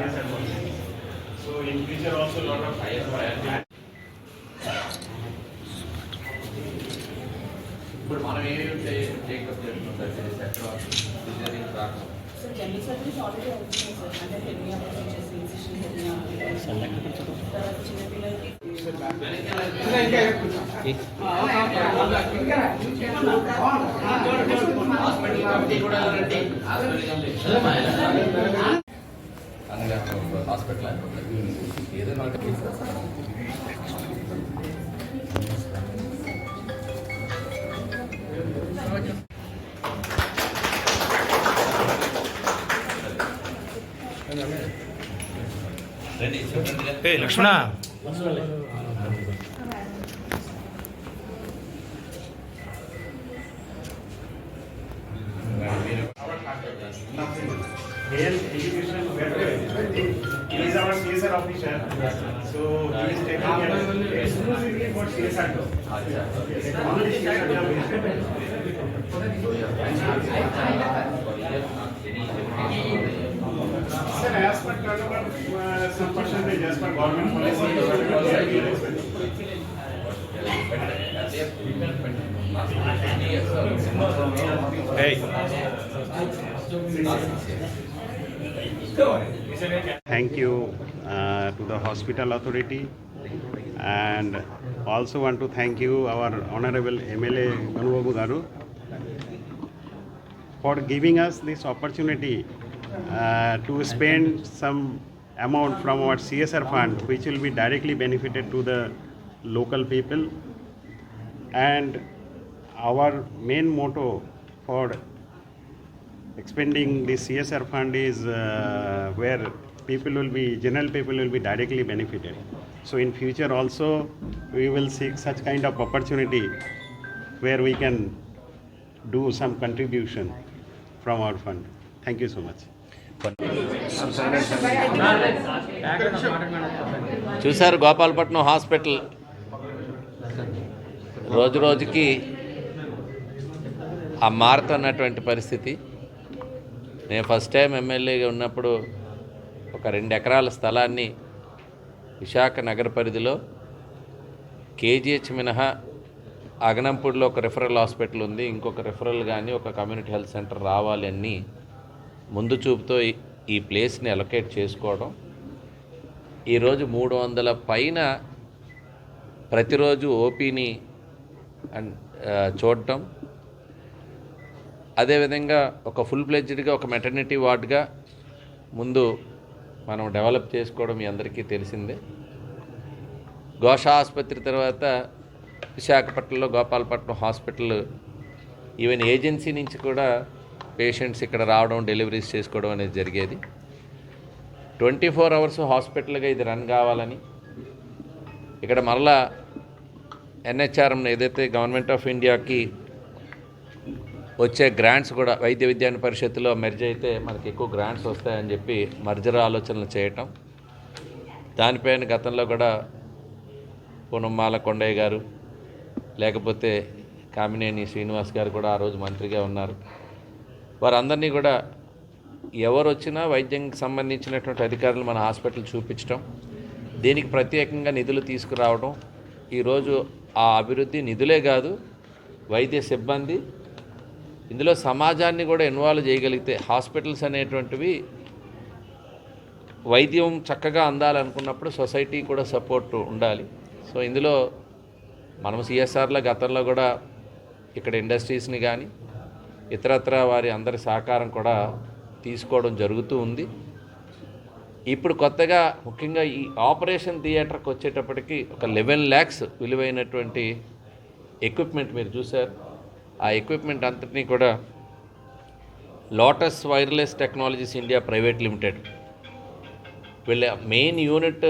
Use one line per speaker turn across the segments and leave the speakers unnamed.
clear vision on CSR also. So in future also lot of
ఇప్పుడు మనం ఏమేమి take up చేస్తున్నాం సార్ సెక్టర్ ఇంజనీరింగ్ రాకుండా
So general surgery is already అవుతుంది sir అంటే హెర్నియా ప్రొసీజర్స్ ఇన్సిషన్ హెర్నియా తర్వాత చిన్నపిల్లలకి
హాస్పిటల్ కమిటీ కూడా రండి అనగా హాస్పిటల్ ఏదో నాకు
Nothing.
Health, education, welfare. He is our CSR officer. So he is taking care exclusively for CSR. Only CSR job is Sir, as per Taliban, uh, some percentage as per government policy. Hey.
Thank you uh, to the hospital authority. And also want to thank you our honorable MLA Ganubabu Garu for giving us this opportunity uh, to spend some amount from our CSR fund which will be directly benefited to the local people. And our main motto for expending the CSR fund is uh, where people will be, general people will be directly benefited. So in future also, we will seek such kind of opportunity where we can do some contribution from our fund. Thank you so much.
చూశారు Gopalapatnam hospital రోజు రోజుకి ఆ మారుతున్నటువంటి పరిస్థితి నేను first time ఎమ్మెల్యేగా ఉన్నప్పుడు ఒక రెండు ఎకరాల స్థలాన్ని విశాఖ నగర పరిధిలో కేజీహెచ్ మినహా అగనంపూడిలో ఒక రిఫరల్ హాస్పిటల్ ఉంది. ఇంకొక రిఫరల్ కానీ ఒక కమ్యూనిటీ హెల్త్ సెంటర్ రావాలి అని ముందు చూపుతో ఈ- ప్లేస్ని అలొకేట్ చేసుకోవడం. ఈరోజు మూడు వందల పైన ప్రతిరోజు ఓపీని అండ్ చూడటం. అదేవిధంగా ఒక ఫుల్ ప్లెజ్డ్గా ఒక మెటర్నిటీ వార్డ్గా ముందు మనం డెవలప్ చేసుకోవడం మీ అందరికీ తెలిసిందే. ఘోష ఆసుపత్రి తర్వాత విశాఖపట్నంలో గోపాలపట్నం హాస్పిటల్ ఈవెన్ ఏజెన్సీ నుంచి కూడా పేషెంట్స్ ఇక్కడ రావడం డెలివరీస్ చేసుకోవడం అనేది జరిగేది. ట్వంటీ ఫోర్ అవర్స్ హాస్పిటల్గా ఇది రన్ కావాలని ఇక్కడ మరలా ఎన్హెచ్ఆర్ఎం ఏదైతే గవర్నమెంట్ ఆఫ్ ఇండియాకి వచ్చే గ్రాంట్స్ కూడా వైద్య విజ్ఞాన పరిషత్తులో మెర్జ్ అయితే మనకి ఎక్కువ గ్రాంట్స్ వస్తాయని చెప్పి మర్జర్ ఆలోచనలు చేయటం. దానిపైన గతంలో కూడా పూనమ్మాల కొండయ్య గారు లేకపోతే కామినేని శ్రీనివాస్ గారు కూడా ఆ రోజు మంత్రిగా ఉన్నారు. వారందరినీ కూడా ఎవరు వచ్చినా వైద్యంకి సంబంధించినటువంటి అధికారులు మన హాస్పిటల్ చూపించడం దీనికి ప్రత్యేకంగా నిధులు తీసుకురావడం ఈరోజు ఆ అభివృద్ధి నిధులే కాదు వైద్య సిబ్బంది ఇందులో సమాజాన్ని కూడా ఇన్వాల్వ్ చేయగలిగితే హాస్పిటల్స్ అనేటువంటివి వైద్యం చక్కగా అందాలనుకున్నప్పుడు సొసైటీ కూడా సపోర్ట్ ఉండాలి. సో ఇందులో మనం సిఎస్ఆర్లో గతంలో కూడా ఇక్కడ ఇండస్ట్రీస్ని కానీ ఇతరత్ర వారి అందరి సహకారం కూడా తీసుకోవడం జరుగుతూ ఉంది. ఇప్పుడు కొత్తగా ముఖ్యంగా ఈ ఆపరేషన్ థియేటర్కి వచ్చేటప్పటికి ఒక లెవెన్ ల్యాక్స్ విలువైనటువంటి ఎక్విప్మెంట్ మీరు చూశారు. ఆ ఎక్విప్మెంట్ అంతటినీ కూడా lotus wireless technologies India private limited వీళ్ళ main unit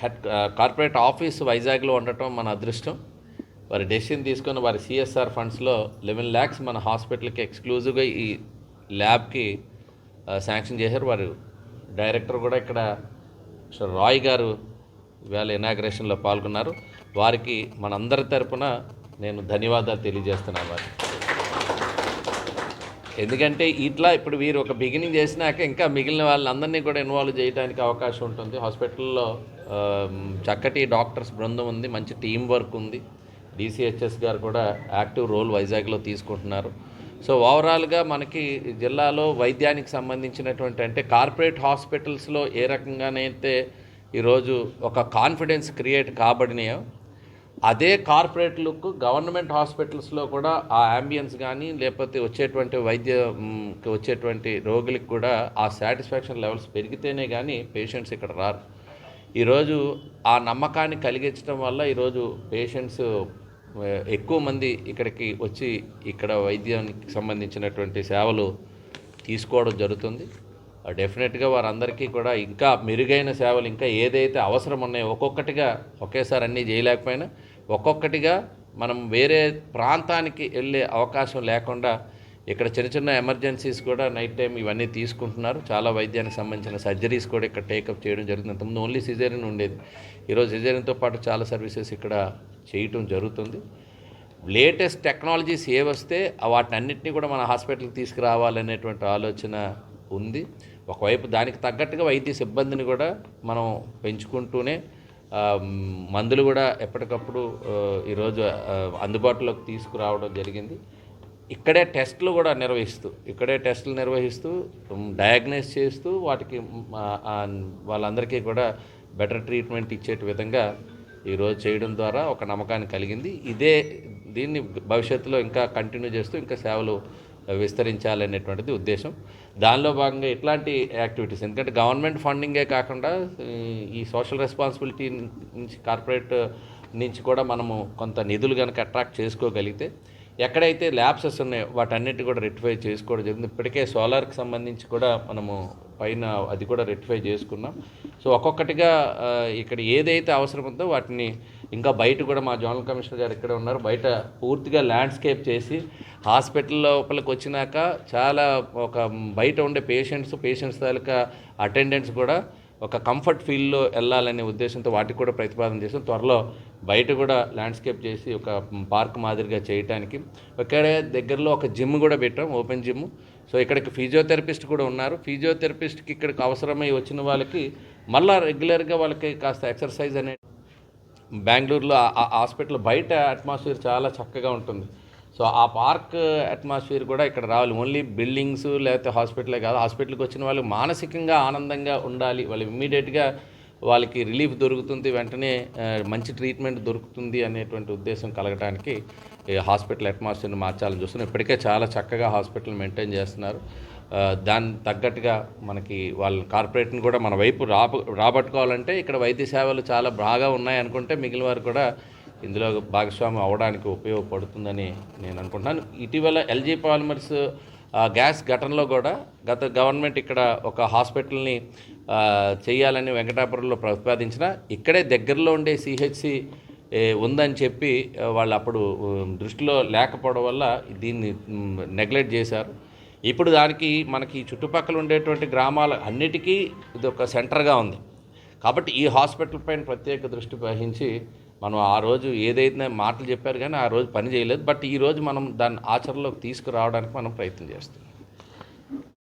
head corporate office వైజాగ్లో ఉండటం మన అదృష్టం. వారి డెసిషన్ తీసుకొని వారి సిఎస్ఆర్ ఫండ్స్లో లెవెన్ ల్యాక్స్ మన హాస్పిటల్కి ఎక్స్క్లూజివ్గా ఈ ల్యాబ్కి శాంక్షన్ చేశారు. వారు డైరెక్టర్ కూడా ఇక్కడ రాయ్ గారు ఇవాళ ఇనాగ్రేషన్లో పాల్గొన్నారు. వారికి మనందరి తరపున నేను ధన్యవాదాలు తెలియజేస్తున్నాను వారికి ఎందుకంటే ఇట్లా ఇప్పుడు వీరు ఒక బిగినింగ్ చేసినాక ఇంకా మిగిలిన వాళ్ళందరినీ కూడా ఇన్వాల్వ్ చేయడానికి అవకాశం ఉంటుంది. హాస్పిటల్లో చక్కటి డాక్టర్స్ బృందం ఉంది మంచి టీం వర్క్ ఉంది. డిసిహెచ్ఎస్ గారు కూడా యాక్టివ్ రోల్ వైజాగ్లో తీసుకుంటున్నారు. సో ఓవరాల్గా మనకి జిల్లాలో వైద్యానికి సంబంధించినటువంటి అంటే కార్పొరేట్ హాస్పిటల్స్లో ఏ రకంగానైతే ఈరోజు ఒక కాన్ఫిడెన్స్ క్రియేట్ కాబడినాయో అదే కార్పొరేట్ లుక్ గవర్నమెంట్ హాస్పిటల్స్లో కూడా ఆ అంబియన్స్ కానీ లేకపోతే వచ్చేటువంటి వైద్యంకి వచ్చేటువంటి రోగులకు కూడా ఆ సాటిస్ఫాక్షన్ లెవెల్స్ పెరిగితేనే కానీ పేషెంట్స్ ఇక్కడ రారు. ఈరోజు ఆ నమ్మకాన్ని కలిగించడం వల్ల ఈరోజు పేషెంట్స్ ఎక్కువ మంది ఇక్కడికి వచ్చి ఇక్కడ వైద్యానికి సంబంధించినటువంటి సేవలు తీసుకోవడం జరుగుతుంది. డెఫినెట్గా వారందరికీ కూడా ఇంకా మెరుగైన సేవలు ఇంకా ఏదైతే అవసరం ఉన్నాయో ఒక్కొక్కటిగా ఒకేసారి అన్నీ చేయలేకపోయినా ఒక్కొక్కటిగా మనం వేరే ప్రాంతానికి వెళ్ళే అవకాశం లేకుండా ఇక్కడ చిన్న చిన్న ఎమర్జెన్సీస్ కూడా నైట్ టైం ఇవన్నీ తీసుకుంటున్నారు. చాలా వైద్యానికి సంబంధించిన సర్జరీస్ కూడా ఇక్కడ టేకప్ చేయడం జరుగుతుంది. అంతకుముందు ఓన్లీ సిజేరియన్ ఉండేది. ఈరోజు సిజేరియన్తో పాటు చాలా సర్వీసెస్ ఇక్కడ చేయటం జరుగుతుంది. లేటెస్ట్ టెక్నాలజీస్ ఏ వస్తే వాటిని కూడా మన హాస్పిటల్కి తీసుకురావాలనేటువంటి ఆలోచన ఉంది. ఒకవైపు దానికి తగ్గట్టుగా వైద్య సిబ్బందిని కూడా మనం పెంచుకుంటూనే మందులు కూడా ఎప్పటికప్పుడు ఈరోజు అందుబాటులోకి తీసుకురావడం జరిగింది. ఇక్కడే టెస్టులు కూడా నిర్వహిస్తూ ఇక్కడే టెస్టులు నిర్వహిస్తూ డయాగ్నైజ్ చేస్తూ వాటికి వాళ్ళందరికీ కూడా బెటర్ ట్రీట్మెంట్ ఇచ్చే విధంగా ఈరోజు చేయడం ద్వారా ఒక నమ్మకాన్ని కలిగింది. ఇదే దీన్ని భవిష్యత్తులో ఇంకా కంటిన్యూ చేస్తూ ఇంకా సేవలు విస్తరించాలనేటువంటిది ఉద్దేశం. దానిలో భాగంగా ఇట్లాంటి యాక్టివిటీస్? ఎందుకంటే గవర్నమెంట్ ఫండింగే కాకుండా ఈ- సోషల్ రెస్పాన్సిబిలిటీ నుంచి కార్పొరేట్ నుంచి కూడా మనము కొంత నిధులు కనుక అట్రాక్ట్ చేసుకోగలిగితే ఎక్కడైతే ల్యాబ్సెస్ ఉన్నాయో వాటన్నిటి కూడా రెక్టిఫై చేసుకోవడం జరిగింది. ఇప్పటికే సోలార్కి సంబంధించి కూడా మనము పైన అది కూడా రెక్టిఫై చేసుకున్నాం. సో ఒక్కొక్కటిగా ఇక్కడ ఏదైతే అవసరం ఉందో వాటిని ఇంకా బయట కూడా మా జోనల్ కమిషనర్ గారు ఇక్కడే ఉన్నారు. బయట పూర్తిగా ల్యాండ్స్కేప్ చేసి హాస్పిటల్ లోపలికి వచ్చినాక చాలా ఒక బయట ఉండే పేషెంట్స్ పేషెంట్స్ తాలూకా అటెండెంట్స్ కూడా ఒక కంఫర్ట్ ఫీల్లో వెళ్ళాలనే ఉద్దేశంతో వాటికి కూడా ప్రతిపాదన చేసాం త్వరలో బయట కూడా ల్యాండ్స్కేప్ చేసి ఒక పార్క్ మాదిరిగా చేయటానికి. ఇక్కడే దగ్గరలో ఒక జిమ్ కూడా పెట్టాం ఓపెన్ జిమ్. సో ఇక్కడికి ఫిజియోథెరపిస్ట్ కూడా ఉన్నారు. ఫిజియోథెరపిస్ట్కి ఇక్కడికి అవసరమై వచ్చిన వాళ్ళకి మళ్ళీ రెగ్యులర్గా వాళ్ళకి కాస్త ఎక్సర్సైజ్ అనే బెంగళూరులో హాస్పిటల్ బయట అట్మాస్ఫియర్ చాలా చక్కగా ఉంటుంది. సో ఆ పార్క్ అట్మాస్ఫియర్ కూడా ఇక్కడ రావాలి. ఓన్లీ బిల్డింగ్స్ లేకపోతే హాస్పిటలే కాదు హాస్పిటల్కి వచ్చిన వాళ్ళు మానసికంగా ఆనందంగా ఉండాలి. వాళ్ళు ఇమ్మీడియట్గా వాళ్ళకి రిలీఫ్ దొరుకుతుంది వెంటనే మంచి ట్రీట్మెంట్ దొరుకుతుంది అనేటువంటి ఉద్దేశం కలగడానికి హాస్పిటల్ అట్మాస్ఫియర్ని మార్చాలని చూస్తున్నాం ఇప్పటికే చాలా చక్కగా హాస్పిటల్ మెయింటైన్ చేస్తున్నారు. దాని తగ్గట్టుగా మనకి వాళ్ళ కార్పొరేట్ని కూడా మన వైపు రాబ రాబట్టుకోవాలంటే ఇక్కడ వైద్య సేవలు చాలా బాగా ఉన్నాయి అనుకుంటే మిగిలిన వారు కూడా ఇందులో భాగస్వామి అవ్వడానికి ఉపయోగపడుతుందని నేను అనుకుంటున్నాను. ఇటీవల ఎల్జీ పాలిమర్స్ గ్యాస్ ఘటనలో కూడా గత గవర్నమెంట్ ఇక్కడ ఒక హాస్పిటల్ని చేయాలని వెంకటాపురంలో ప్రతిపాదించిన ఇక్కడే దగ్గరలో ఉండే సిహెచ్సి ఉందని చెప్పి వాళ్ళు అప్పుడు దృష్టిలో లేకపోవడం వల్ల దీన్ని నెగ్లెక్ట్ చేశారు. ఇప్పుడు దానికి మనకి చుట్టుపక్కల ఉండేటువంటి గ్రామాల అన్నిటికీ ఇది ఒక సెంటర్గా ఉంది. కాబట్టి ఈ హాస్పిటల్ పైన ప్రత్యేక దృష్టి వహించి మనం ఆ రోజు ఏదైతే మాటలు చెప్పారు కానీ ఆ రోజు పని చేయలేదు. బట్ ఈరోజు మనం దాన్ని ఆచరణలోకి తీసుకురావడానికి మనం ప్రయత్నం చేస్తున్నాం.